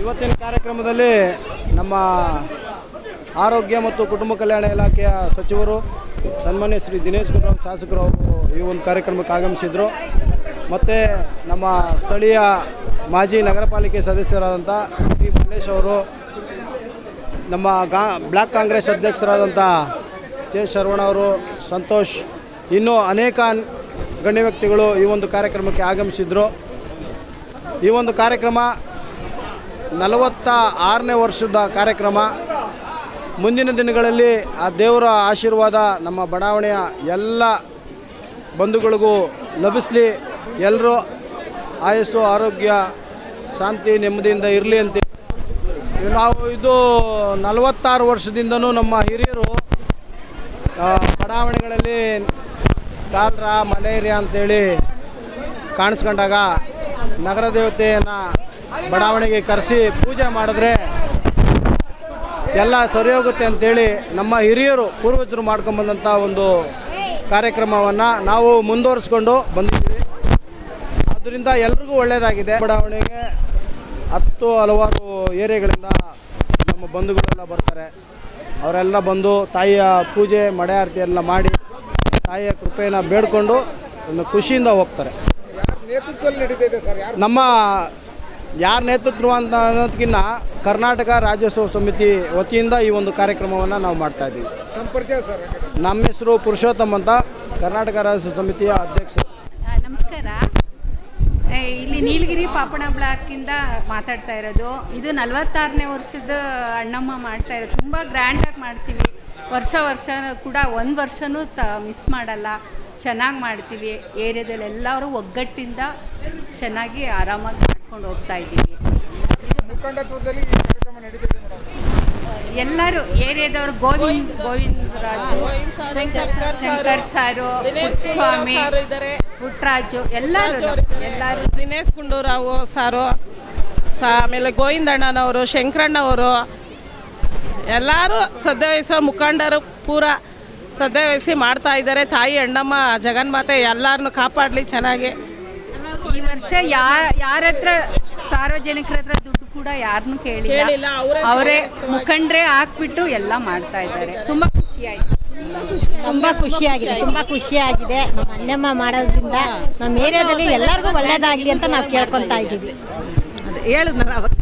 ಇವತ್ತಿನ ಕಾರ್ಯಕ್ರಮದಲ್ಲಿ ನಮ್ಮ ಆರೋಗ್ಯ ಮತ್ತು ಕುಟುಂಬ ಕಲ್ಯಾಣ ಇಲಾಖೆಯ ಸಚಿವರು ಸನ್ಮಾನ್ಯ ಶ್ರೀ ದಿನೇಶ್ ಗುರುರಾವ್ ಶಾಸಕರು ಅವರು ಈ ಒಂದು ಕಾರ್ಯಕ್ರಮಕ್ಕೆ ಆಗಮಿಸಿದರು. ಮತ್ತು ನಮ್ಮ ಸ್ಥಳೀಯ ಮಾಜಿ ನಗರ ಪಾಲಿಕೆ ಸದಸ್ಯರಾದಂಥ ಟಿ ಮಲ್ಲೇಶ್ ಅವರು, ನಮ್ಮ ಗಾ ಬ್ಲ್ಯಾಕ್ ಕಾಂಗ್ರೆಸ್ ಅಧ್ಯಕ್ಷರಾದಂಥ ಕೆ ಶರವಣ ಅವರು, ಸಂತೋಷ್, ಇನ್ನೂ ಅನೇಕ ಗಣ್ಯ ವ್ಯಕ್ತಿಗಳು ಈ ಒಂದು ಕಾರ್ಯಕ್ರಮಕ್ಕೆ ಆಗಮಿಸಿದರು. ಈ ಒಂದು ಕಾರ್ಯಕ್ರಮ ನಲವತ್ತ ಆರನೇ ವರ್ಷದ ಕಾರ್ಯಕ್ರಮ. ಮುಂದಿನ ದಿನಗಳಲ್ಲಿ ಆ ದೇವರ ಆಶೀರ್ವಾದ ನಮ್ಮ ಬಡಾವಣೆಯ ಎಲ್ಲ ಬಂಧುಗಳಿಗೂ ಲಭಿಸಲಿ. ಎಲ್ಲರೂ ಆಯಸ್ಸು, ಆರೋಗ್ಯ, ಶಾಂತಿ, ನೆಮ್ಮದಿಯಿಂದ ಇರಲಿ ಅಂತ ನಾವು ಇದು ನಲವತ್ತಾರು ವರ್ಷದಿಂದನೂ ನಮ್ಮ ಹಿರಿಯರು ಬಡಾವಣೆಗಳಲ್ಲಿ ಕಾಲ್ರ ಮಲೇರಿಯಾ ಅಂತೇಳಿ ಕಾಣಿಸ್ಕೊಂಡಾಗ ನಗರ ದೇವತೆಯನ್ನು ಬಡಾವಣೆಗೆ ಕರೆಸಿ ಪೂಜೆ ಮಾಡಿದ್ರೆ ಎಲ್ಲ ಸರಿ ಹೋಗುತ್ತೆ ಅಂತೇಳಿ ನಮ್ಮ ಹಿರಿಯರು ಪೂರ್ವಜರು ಮಾಡ್ಕೊಂಬಂದಂಥ ಒಂದು ಕಾರ್ಯಕ್ರಮವನ್ನು ನಾವು ಮುಂದುವರಿಸ್ಕೊಂಡು ಬಂದಿದ್ದೀವಿ. ಅದರಿಂದ ಎಲ್ರಿಗೂ ಒಳ್ಳೆಯದಾಗಿದೆ ಬಡಾವಣೆಗೆ ಹತ್ತು ಹಲವಾರು ಏರಿಯಾಗಳಿಂದ ನಮ್ಮ ಬಂಧುಗಳೆಲ್ಲ ಬರ್ತಾರೆ. ಅವರೆಲ್ಲ ಬಂದು ತಾಯಿಯ ಪೂಜೆ ಮಡೆ ಆರತಿ ಎಲ್ಲ ಮಾಡಿ ತಾಯಿಯ ಕೃಪೆಯನ್ನು ಬೇಡ್ಕೊಂಡು ಒಂದು ಖುಷಿಯಿಂದ ಹೋಗ್ತಾರೆ. ನಮ್ಮ ಯಾರ ನೇತೃತ್ವ ಅಂತ ಅನ್ನೋದಕ್ಕಿಂತ ಕರ್ನಾಟಕ ರಾಜ್ಯೋತ್ಸವ ಸಮಿತಿ ವತಿಯಿಂದ ಈ ಒಂದು ಕಾರ್ಯಕ್ರಮವನ್ನು ನಾವು ಮಾಡ್ತಾ ಇದ್ದೀವಿ. ನಮ್ಮ ಸರ್ ನಮ್ಮ ಹೆಸರು ಪುರುಷೋತ್ತಮ್ ಅಂತ ಕರ್ನಾಟಕ ರಾಜ್ಯೋತ್ಸವ ಸಮಿತಿಯ ಅಧ್ಯಕ್ಷ ನಮಸ್ಕಾರ. ಏ, ಇಲ್ಲಿ ನೀಲಗಿರಿ ಪಾಪಣ ಬ್ಲಾಕಿಂದ ಮಾತಾಡ್ತಾ ಇರೋದು. ಇದು ನಲವತ್ತಾರನೇ ವರ್ಷದ ಅಣ್ಣಮ್ಮ ಮಾಡ್ತಾ ಇರೋದು. ತುಂಬ ಗ್ರ್ಯಾಂಡಾಗಿ ಮಾಡ್ತೀವಿ. ವರ್ಷ ವರ್ಷ ಕೂಡ ಒಂದು ವರ್ಷನೂ ತ ಮಿಸ್ ಮಾಡಲ್ಲ. ಚೆನ್ನಾಗಿ ಮಾಡ್ತೀವಿ. ಏರಿಯಾದಲ್ಲಿ ಎಲ್ಲರೂ ಒಗ್ಗಟ್ಟಿಂದ ಚೆನ್ನಾಗಿ ಆರಾಮಾಗಿ ಮಾಡ್ಕೊಂಡು ಹೋಗ್ತಾ ಇದ್ದೀವಿ. ಮುಖಂಡತ್ವದಲ್ಲಿ ಈ ಕಾರ್ಯಕ್ರಮ ಎಲ್ಲರೂ ಏರಿಯಾದವರು ಗೋವಿಂದ್ ಗೋವಿಂದ ರಾಜು ಶಂಕರ್ ಚಾರು ಸ್ವಾಮಿ ಇದ್ದಾರೆ. ಪುಟ್ರಾಜು ಎಲ್ಲರೂ ಎಲ್ಲರೂ. ದಿನೇಶ್ ಗುಂಡೂರಾವು ಸಾರು ಸ ಆಮೇಲೆ ಗೋವಿಂದಣ್ಣನವರು ಶಂಕರಣ್ಣವರು ಎಲ್ಲರೂ ಸದ್ಯವಹಿಸೋ ಮುಖಂಡರು ಪೂರ ಸದ್ಯವಹಿಸಿ ಮಾಡ್ತಾ ಇದ್ದಾರೆ. ತಾಯಿ ಅಣ್ಣಮ್ಮ ಜಗನ್ಮಾತೆ ಎಲ್ಲರನ್ನು ಕಾಪಾಡಲಿ ಚೆನ್ನಾಗಿ. ವರ್ಷ ಯಾ ಯಾರ ಹತ್ರ ಸಾರ್ವಜನಿಕರ ಹತ್ರ ದುಡ್ಡು ಕೂಡ ಯಾರನ್ನು ಕೇಳಿಲ್ಲ. ಅವರೇ ಮುಖಂಡ್ರೆ ಹಾಕ್ಬಿಟ್ಟು ಎಲ್ಲ ಮಾಡ್ತಾ ಇದ್ದಾರೆ. ತುಂಬಾ ಖುಷಿ ಆಯ್ತು ತುಂಬಾ ಖುಷಿಯಾಗಿದೆ ತುಂಬಾ ಖುಷಿಯಾಗಿದೆ. ನಮ್ಮ ಅಣ್ಣಮ್ಮ ಮಾಡೋದ್ರಿಂದ ನಮ್ಮ ಏರಿಯಾದಲ್ಲಿ ಎಲ್ಲರಿಗೂ ಒಳ್ಳೇದಾಗ್ಲಿ ಅಂತ ನಾವು ಕೇಳ್ಕೊಂತಾ ಇದ್ದೀವಿ. ಹೇಳಿದ್ನಲ್ಲ ಅವತ್ತು